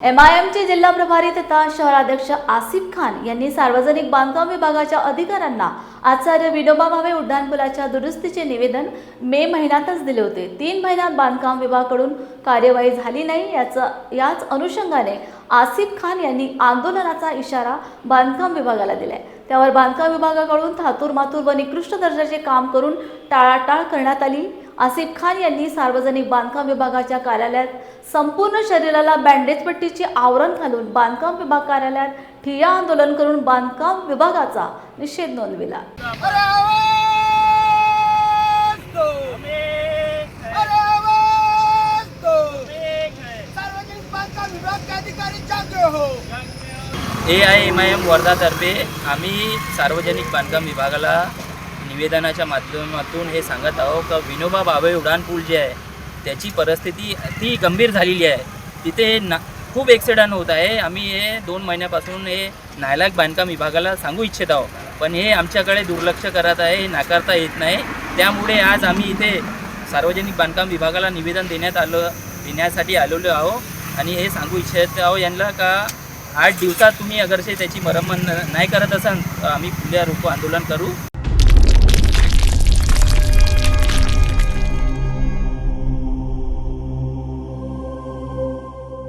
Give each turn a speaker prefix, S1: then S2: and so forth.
S1: M I एमचे जिल्हा प्रभारी तथा शहराध्यक्ष आसिफ खान यांनी सार्वजनिक बांधकाम विभागाच्या अधिकाऱ्यांना आचार्य विनोबा भावे उड्डाणपुलाच्या दुरुस्तीचे निवेदन मे महिन्यातच दिले होते. तीन महिन्यात बांधकाम विभागाकडून कार्यवाही झाली नाही याचा याच अनुषंगाने आसिफ खान यांनी आंदोलनाचा इशारा बांधकाम विभागाला दिलाय. त्यावर बांधकाम विभागाकडून थातूर मातूर व निकृष्ट दर्जाचे काम करून टाळाटाळ करण्यात आली. आसिफ खान यांनी सार्वजनिक बांधकाम विभागाच्या कार्यालयात संपूर्ण शरीराला बँडेज पट्टीचे आवरण घालून बांधकाम विभाग कार्यालयात ठिय्या आंदोलन करून बांधकाम विभागाचा निषेध नोंदविला.
S2: A I M I M वर्धातर्फे आम्ही सार्वजनिक बांधकाम विभागाला निवेदनाच्या माध्यमातून हे सांगत आहोत का विनोबा भावे उड्डाणपूल जे आहे त्याची परिस्थिती अति गंभीर झालेली आहे. तिथे ना खूप ॲक्सिडंट होत आहे. आम्ही हे दोन महिन्यापासून हे नायलाक बांधकाम विभागाला सांगू इच्छित आहोत. पण हे आमच्याकडे दुर्लक्ष करत आहे हे नाकारता येत नाही. त्यामुळे आज आम्ही इथे सार्वजनिक बांधकाम विभागाला निवेदन देण्यात आलं देण्यासाठी आलेलो आहो आणि हे सांगू इच्छित आहो यांना का आठ दिवसात तुम्ही अगरचे त्याची मरम्मत न- नाही करत असाल आम्ही खुल्या रूप आंदोलन करू.